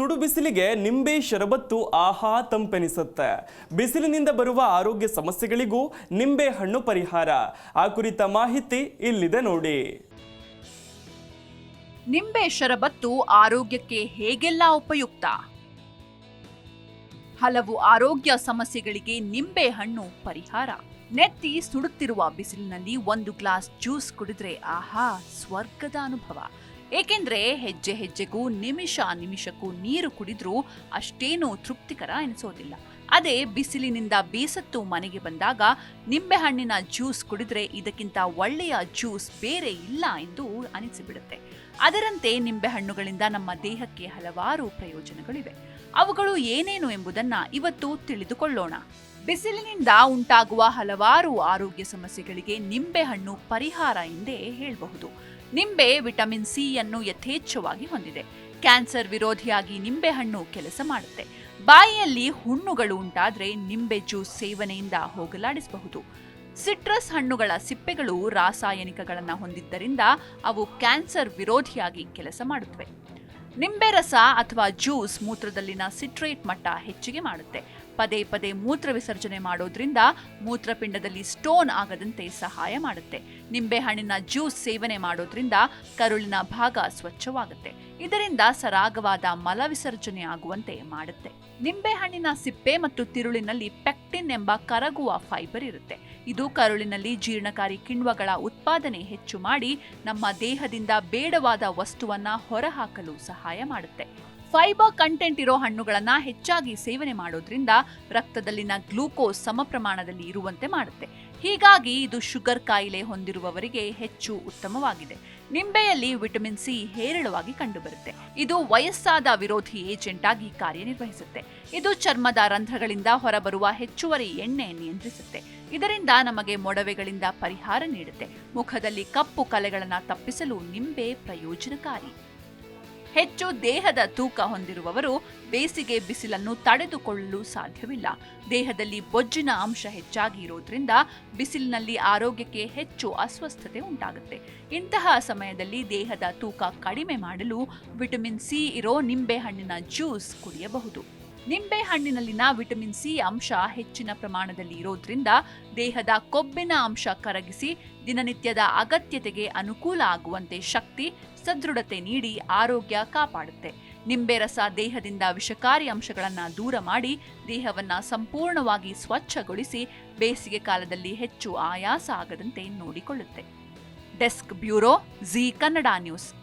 ಸುಡು ಬಿಸಿಲಿಗೆ ನಿಂಬೆ, ಶರಬತ್ತು, ಆಹಾ ತಂಪೆನಿಸುತ್ತೆ. ಬಿಸಿಲಿನಿಂದ ಬರುವ ಆರೋಗ್ಯ ಸಮಸ್ಯೆಗಳಿಗೂ ನಿಂಬೆ ಹಣ್ಣು ಪರಿಹಾರ. ಆ ಕುರಿತ ಮಾಹಿತಿ ಇಲ್ಲಿದೆ ನೋಡಿ. ನಿಂಬೆ, ಶರಬತ್ತು ಆರೋಗ್ಯಕ್ಕೆ ಹೇಗೆಲ್ಲ ಉಪಯುಕ್ತ? ಹಲವು ಆರೋಗ್ಯ ಸಮಸ್ಯೆಗಳಿಗೆ ನಿಂಬೆ ಹಣ್ಣು ಪರಿಹಾರ. ನೆತ್ತಿ ಸುಡುತ್ತಿರುವ ಬಿಸಿಲಿನಲ್ಲಿ ಒಂದು ಗ್ಲಾಸ್ ಜ್ಯೂಸ್ ಕುಡಿದ್ರೆ ಆಹಾ, ಸ್ವರ್ಗದ ಅನುಭವ. ಏಕೆಂದ್ರೆ ಹೆಜ್ಜೆ ಹೆಜ್ಜೆಗೂ, ನಿಮಿಷ ನಿಮಿಷಕ್ಕೂ ನೀರು ಕುಡಿದ್ರೂ ಅಷ್ಟೇನೂ ತೃಪ್ತಿಕರ ಎನಿಸೋದಿಲ್ಲ. ಅದೇ ಬಿಸಿಲಿನಿಂದ ಬೇಸತ್ತು ಮನೆಗೆ ಬಂದಾಗ ನಿಂಬೆಹಣ್ಣಿನ ಜ್ಯೂಸ್ ಕುಡಿದ್ರೆ ಇದಕ್ಕಿಂತ ಒಳ್ಳೆಯ ಜ್ಯೂಸ್ ಬೇರೆ ಇಲ್ಲ ಎಂದು ಅನಿಸಿಬಿಡುತ್ತೆ. ಅದರಂತೆ ನಿಂಬೆಹಣ್ಣುಗಳಿಂದ ನಮ್ಮ ದೇಹಕ್ಕೆ ಹಲವಾರು ಪ್ರಯೋಜನಗಳಿವೆ. ಅವುಗಳು ಏನೇನು ಎಂಬುದನ್ನ ಇವತ್ತು ತಿಳಿದುಕೊಳ್ಳೋಣ. ಬಿಸಿಲಿನಿಂದ ಉಂಟಾಗುವ ಹಲವಾರು ಆರೋಗ್ಯ ಸಮಸ್ಯೆಗಳಿಗೆ ನಿಂಬೆಹಣ್ಣು ಪರಿಹಾರ ಎಂದೇ ಹೇಳಬಹುದು. ನಿಂಬೆ ವಿಟಮಿನ್ ಸಿ ಅನ್ನು ಯಥೇಚ್ಛವಾಗಿ ಹೊಂದಿದೆ. ಕ್ಯಾನ್ಸರ್ ವಿರೋಧಿಯಾಗಿ ನಿಂಬೆಹಣ್ಣು ಕೆಲಸ ಮಾಡುತ್ತೆ. ಬಾಯಿಯಲ್ಲಿ ಹುಣ್ಣುಗಳು ಉಂಟಾದರೆ ನಿಂಬೆ ಜ್ಯೂಸ್ ಸೇವನೆಯಿಂದ ಹೋಗಲಾಡಿಸಬಹುದು. ಸಿಟ್ರಸ್ ಹಣ್ಣುಗಳ ಸಿಪ್ಪೆಗಳು ರಾಸಾಯನಿಕಗಳನ್ನು ಹೊಂದಿದ್ದರಿಂದ ಅವು ಕ್ಯಾನ್ಸರ್ ವಿರೋಧಿಯಾಗಿ ಕೆಲಸ ಮಾಡುತ್ತವೆ. ನಿಂಬೆ ರಸ ಅಥವಾ ಜ್ಯೂಸ್ ಮೂತ್ರದಲ್ಲಿನ ಸಿಟ್ರೇಟ್ ಮಟ್ಟ ಹೆಚ್ಚಿಗೆ ಮಾಡುತ್ತೆ. ಪದೇ ಪದೇ ಮೂತ್ರ ವಿಸರ್ಜನೆ ಮಾಡೋದ್ರಿಂದ ಮೂತ್ರಪಿಂಡದಲ್ಲಿ ಸ್ಟೋನ್ ಆಗದಂತೆ ಸಹಾಯ ಮಾಡುತ್ತೆ. ನಿಂಬೆಹಣ್ಣಿನ ಜ್ಯೂಸ್ ಸೇವನೆ ಮಾಡೋದ್ರಿಂದ ಕರುಳಿನ ಭಾಗ ಸ್ವಚ್ಛವಾಗುತ್ತೆ. ಇದರಿಂದ ಸರಾಗವಾದ ಮಲ ವಿಸರ್ಜನೆ ಆಗುವಂತೆ ಮಾಡುತ್ತೆ. ನಿಂಬೆಹಣ್ಣಿನ ಸಿಪ್ಪೆ ಮತ್ತು ತಿರುಳಿನಲ್ಲಿ ಪೆಕ್ಟಿನ್ ಎಂಬ ಕರಗುವ ಫೈಬರ್ ಇರುತ್ತೆ. ಇದು ಕರುಳಿನಲ್ಲಿ ಜೀರ್ಣಕಾರಿ ಕಿಣ್ವಗಳ ಉತ್ಪಾದನೆ ಹೆಚ್ಚು ಮಾಡಿ ನಮ್ಮ ದೇಹದಿಂದ ಬೇಡವಾದ ವಸ್ತುವನ್ನ ಹೊರಹಾಕಲು ಸಹಾಯ ಮಾಡುತ್ತೆ. ಫೈಬರ್ ಕಂಟೆಂಟ್ ಇರೋ ಹಣ್ಣುಗಳನ್ನು ಹೆಚ್ಚಾಗಿ ಸೇವನೆ ಮಾಡೋದ್ರಿಂದ ರಕ್ತದಲ್ಲಿನ ಗ್ಲೂಕೋಸ್ ಸಮ ಪ್ರಮಾಣದಲ್ಲಿ ಇರುವಂತೆ ಮಾಡುತ್ತೆ. ಹೀಗಾಗಿ ಇದು ಶುಗರ್ ಕಾಯಿಲೆ ಹೊಂದಿರುವವರಿಗೆ ಹೆಚ್ಚು ಉತ್ತಮವಾಗಿದೆ. ನಿಂಬೆಯಲ್ಲಿ ವಿಟಮಿನ್ ಸಿ ಹೇರಳವಾಗಿ ಕಂಡುಬರುತ್ತೆ. ಇದು ವಯಸ್ಸಾದ ವಿರೋಧಿ ಏಜೆಂಟ್ ಆಗಿ ಕಾರ್ಯನಿರ್ವಹಿಸುತ್ತೆ. ಇದು ಚರ್ಮದ ರಂಧ್ರಗಳಿಂದ ಹೊರಬರುವ ಹೆಚ್ಚುವರಿ ಎಣ್ಣೆ ನಿಯಂತ್ರಿಸುತ್ತೆ. ಇದರಿಂದ ನಮಗೆ ಮೊಡವೆಗಳಿಂದ ಪರಿಹಾರ ನೀಡುತ್ತೆ. ಮುಖದಲ್ಲಿ ಕಪ್ಪು ಕಲೆಗಳನ್ನು ತಪ್ಪಿಸಲು ನಿಂಬೆ ಪ್ರಯೋಜನಕಾರಿ. ಹೆಚ್ಚು ದೇಹದ ತೂಕ ಹೊಂದಿರುವವರು ಬೇಸಿಗೆ ಬಿಸಿಲನ್ನು ತಡೆದುಕೊಳ್ಳಲು ಸಾಧ್ಯವಿಲ್ಲ. ದೇಹದಲ್ಲಿ ಬೊಜ್ಜಿನ ಅಂಶ ಹೆಚ್ಚಾಗಿ ಇರೋದ್ರಿಂದ ಬಿಸಿಲಿನಲ್ಲಿ ಆರೋಗ್ಯಕ್ಕೆ ಹೆಚ್ಚು ಅಸ್ವಸ್ಥತೆ ಉಂಟಾಗುತ್ತೆ. ಇಂತಹ ಸಮಯದಲ್ಲಿ ದೇಹದ ತೂಕ ಕಡಿಮೆ ಮಾಡಲು ವಿಟಮಿನ್ ಸಿ ಇರೋ ನಿಂಬೆಹಣ್ಣಿನ ಜ್ಯೂಸ್ ಕುಡಿಯಬಹುದು. ನಿಂಬೆ ಹಣ್ಣಿನಲ್ಲಿನ ವಿಟಮಿನ್ ಸಿ ಅಂಶ ಹೆಚ್ಚಿನ ಪ್ರಮಾಣದಲ್ಲಿ ಇರೋದ್ರಿಂದ ದೇಹದ ಕೊಬ್ಬಿನ ಅಂಶ ಕರಗಿಸಿ ದಿನನಿತ್ಯದ ಅಗತ್ಯತೆಗೆ ಅನುಕೂಲ ಆಗುವಂತೆ ಶಕ್ತಿ, ಸದೃಢತೆ ನೀಡಿ ಆರೋಗ್ಯ ಕಾಪಾಡುತ್ತೆ. ನಿಂಬೆ ರಸ ದೇಹದಿಂದ ವಿಷಕಾರಿ ಅಂಶಗಳನ್ನು ದೂರ ಮಾಡಿ ದೇಹವನ್ನು ಸಂಪೂರ್ಣವಾಗಿ ಸ್ವಚ್ಛಗೊಳಿಸಿ ಬೇಸಿಗೆ ಕಾಲದಲ್ಲಿ ಹೆಚ್ಚು ಆಯಾಸ ಆಗದಂತೆ ನೋಡಿಕೊಳ್ಳುತ್ತೆ. Desk bureau Zee Kannada news.